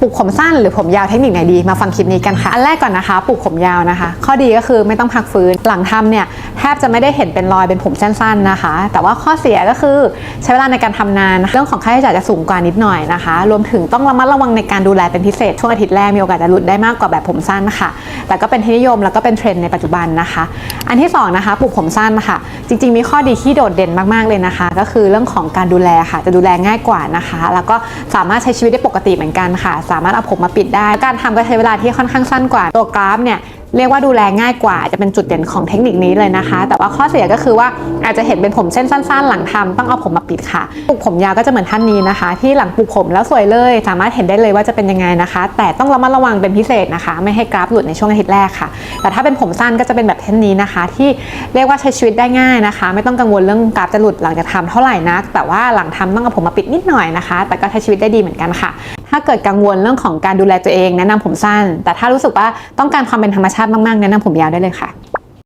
ปลูกผมสั้นหรือผมยาวเทคนิคไหนดีมาฟังคลิปนี้กันค่ะ อันแรกก่อนนะคะปลูกผมยาวนะคะ ข้อดีก็คือไม่ต้องพักฟื้นหลังทำเนี่ยแทบจะไม่ได้เห็นเป็นรอยเป็นผมสั้นๆนะคะ แต่ว่าข้อเสียก็คือใช้เวลาในการทำนานเรื่องของค่าใช้จ่ายจะสูงกว่านิดหน่อยนะคะ รวมถึงต้องระมัดระวังในการดูแลเป็นพิเศษช่วงอาทิตย์แรกมีโอกาสจะหลุดได้มากกว่าแบบผมสั้นค่ะ แต่ก็เป็นที่นิยมแล้วก็เป็นเทรนด์ในปัจจุบันนะคะ อันที่สองนะคะปลูกผมสั้นค่ะ จริง ๆ มีข้อดีที่โดดเด่นมากๆเลยนะคะ ก็คือเรื่องของการดูแลค่ะ จะดูแลง่ายกว่านะคะ แล้วก็สามารถใช้ชีวิตได้ปกติเหมือนกันค่ะ สามารถเอาผมมาปิดได้ การทำก็ใช้เวลาที่ค่อนข้างสั้นกว่าตัวกราฟเนี่ย เรียกว่าดูแลง่ายกว่าจะเป็นจุดเด่นของเทคนิคนี้เลยนะคะ แต่ว่าข้อเสียก็คือว่าอาจจะเห็นเป็นผมเส้นสั้น ๆ หลังทำต้องเอาผมมาปิดค่ะปลูกผมยาวก็จะเหมือนท่านนี้นะคะ ที่หลังปลูกผมแล้วสวยเลย สามารถเห็นได้เลยว่าจะเป็นยังไงนะคะ แต่ต้องระมัดระวังเป็นพิเศษนะคะ ไม่ให้กราฟหลุดในช่วงอาทิตย์แรกค่ะ แต่ถ้าเป็นผมสั้นก็จะเป็นแบบเท่นนี้นะคะ ที่เรียกว่าใช้ชีวิตได้ง่ายนะคะ ไม่ต้องกังวลเรื่องกราฟจะหลุดหลังจากทำเท่าไหร่นัก แต่ว่าหลังทำต้องเอาผมมาปิดนิดหน่อยนะคะ แต่ก็ใช้ชีวิตได้ดีเหมือนกันค่ะ ถ้าเกิดกังวลเรื่องของการดูแลตัวเองแนะนำผมสั้น แต่ถ้ารู้สึกว่าต้องการความเป็นธรรมชาติมากๆแนะนำผมยาวได้เลยค่ะ